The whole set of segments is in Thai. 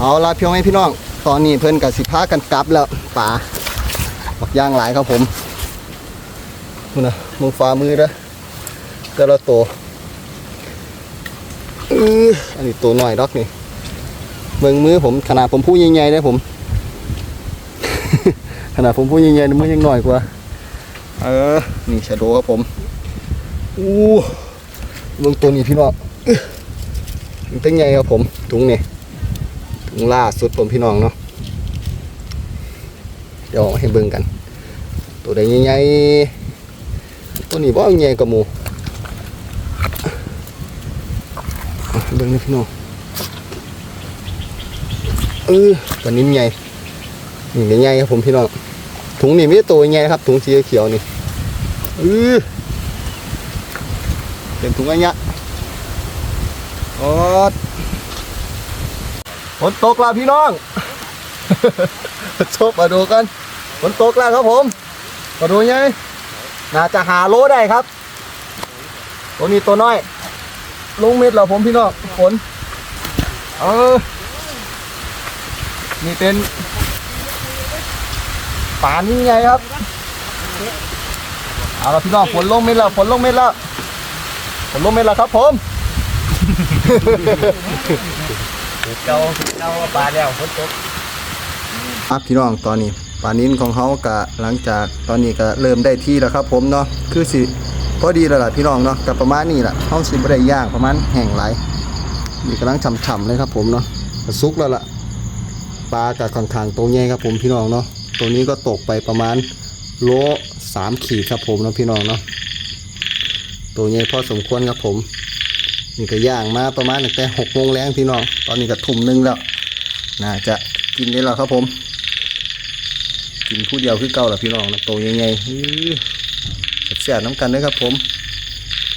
เอาละพี่น้องให้พี่น้อง ตอนนี้เพิ่อนกับสิพากันกลับแล้วป่าบักย่างหลายครับผมมึงนะมึงฝ่ามือเด้อแต่ละตัวอื้ออันนี้ตัวหน่อยดอกนี่เบิ่งมือผมขนาดผมพูดใหญ่ๆได้ผม ขนาดผมพูดใหญ่ๆมือยังหน่อยกว่า เออ นี่ชะโดครับผมอู้เบิ่งตัวนี้พี่น้องอื้อมันตั้งใหญ่ครับผมถุงนี่ ล่าสุดผมพี่น้องเนาะเดี๋ยวให้เบิ่งกัน ตัวใดใหญ่ๆตัวนี้บ่ใหญ่กว่าหมูเบิ่งนี่พี่น้องเออตัวนี้ใหญ่นี่ใหญ่ครับผมพี่น้องถุงนี่ไม่ได้ตัวใหญ่ครับถุงสีเขียวนี่เออเป็นถุงอันเนี้ยออ ฝนตกแล้วพี่น้องชบมาดูกันฝนตกแล้วครับผมมาดูไงน่าจะหาโลได้ครับ ตัวนี้ตัวน้อย ลงเม็ดแล้วผมพี่น้องฝนเออนี่เป็นป่านี่ไงครับเอาละพี่น้องฝนลงเม็ดแล้วฝนลงเม็ดแล้วฝนลงเม็ดแล้วครับผม เก่าเก่าปลาแล้วฝนตกครับพี่น้องตอนนี้ปลานิ้นของเขากะหลังจากตอนนี้ก็เริ่มได้ที่แล้วครับ ผมเนาะคือสิพอดีแล้วล่ะพี่น้องเนาะกับประมาณนี้แหละเขาสิบ่ได้ย่างประมาณแห้งไหลนี่กำลังฉ่ำๆเลยครับ ผมเนาะก็สุกแล้วล่ะปลากะค่อนข้างตัวใหญ่ครับผมพี่น้องเนาะตัวนี้ก็ตกไปประมาณโลสามขีดครับผมเนาะพี่น้องเนาะตัวใหญ่พอสมควรครับผม นี่ก็ย่างมาประมาณตั้งแต่หกโมงแรงพี่น้อง ตอนนี้ก็ทุ่มหนึงแล้วน่าจะกินได้แล้วครับผม กินผู้เดียวคือเก่าแหละพี่น้องนะโตยังไงเสียน้ำกันเลยครับผม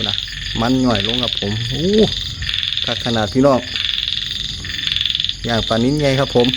นะมันหน่อยลงครับผมโอ้ขนาดพี่น้องอย่างปลานิ้นใหญ่ครับผม